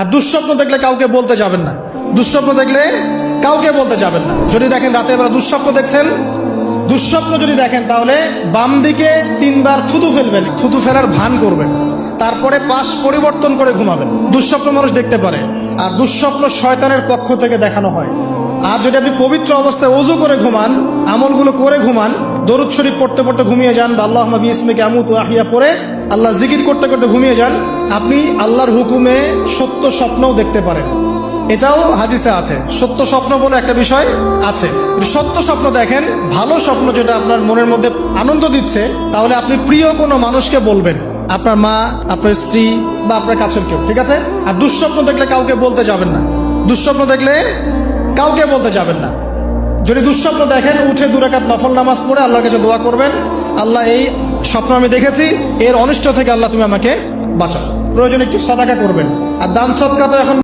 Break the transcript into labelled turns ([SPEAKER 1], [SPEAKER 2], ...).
[SPEAKER 1] আর দুঃস্বপ্ন দেখলে কাউকে বলতে যাবেন না। দুঃস্বপ্ন দেখলে কাউকে বলতে যাবেন না। যদি দেখেন রাতের বেলা দুঃস্বপ্ন দেখছেন, দুঃস্বপ্ন যদি দেখেন, তাহলে বাম দিকে তিনবার থুতু ফেলবেন, থুতু ফেলার ভান করবেন। তারপরে পাশ পরিবর্তন করে ঘুমাবেন। দুঃস্বপ্ন মানুষ দেখতে পারে। আর দুঃস্বপ্ন শয়তানের পক্ষ থেকে দেখানো হয়। আর যদি আপনি পবিত্র অবস্থায় অজু করে ঘুমান, আমলগুলো করে ঘুমান, দরুদ শরীফ পড়তে পড়তে ঘুমিয়ে যান বা আল্লাহ ইসমিকে আমুত আহিয়া পড়ে, আল্লাহ জিকির করতে করতে ঘুমিয়ে যান আপনি আল্লাহর হুকুমে সত্য স্বপ্নও দেখতে পারেন। এটাও হাদিসে আছে। সত্য স্বপ্ন বলে একটা বিষয় আছে। সত্য স্বপ্ন দেখেন, ভালো স্বপ্ন যেটা আপনার মনের মধ্যে আনন্দ দিচ্ছে, তাহলে আপনি প্রিয় কোনো মানুষকে বলবেন। আপনার মা, আপনার স্ত্রী বা আপনার কাছের কেউ, ঠিক আছে? আর দুঃস্বপ্ন দেখলে কাউকে বলতে যাবেন না। দুঃস্বপ্ন দেখলে কাউকে বলতে যাবেন না। যদি দুঃস্বপ্ন দেখেন, উঠে দুরাকাত নফল নামাজ পড়ে আল্লাহর কাছে দোয়া করবেন, আল্লাহ এই স্বপ্ন আমি দেখেছি, এর অনিষ্ট থেকে আল্লাহ তুমি আমাকে বাঁচাও। প্রয়োজন একটু সাদাকা করবেন। আর দান সৎকা তো এখন